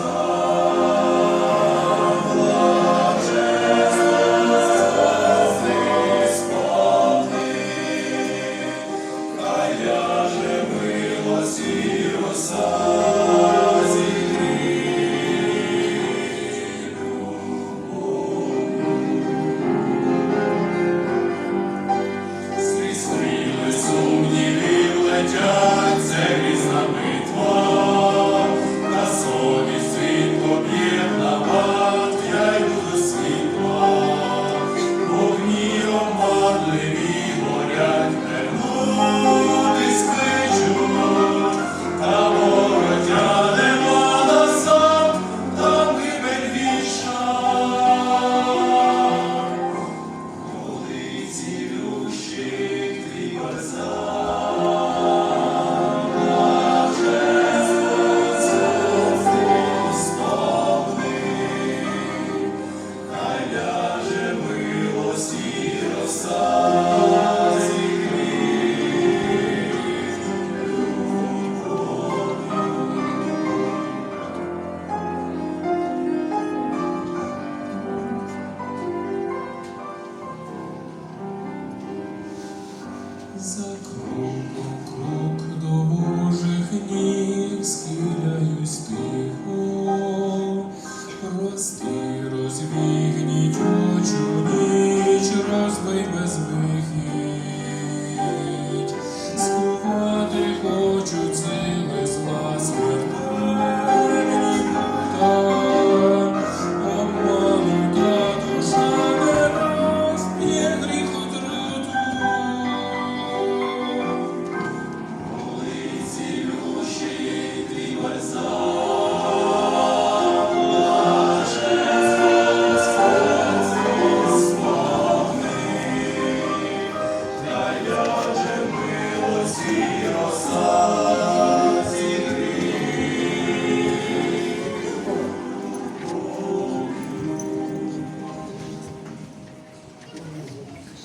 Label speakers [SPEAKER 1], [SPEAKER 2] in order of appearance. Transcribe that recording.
[SPEAKER 1] твій Стріли За круг до Божих ніг схиляюсь ти.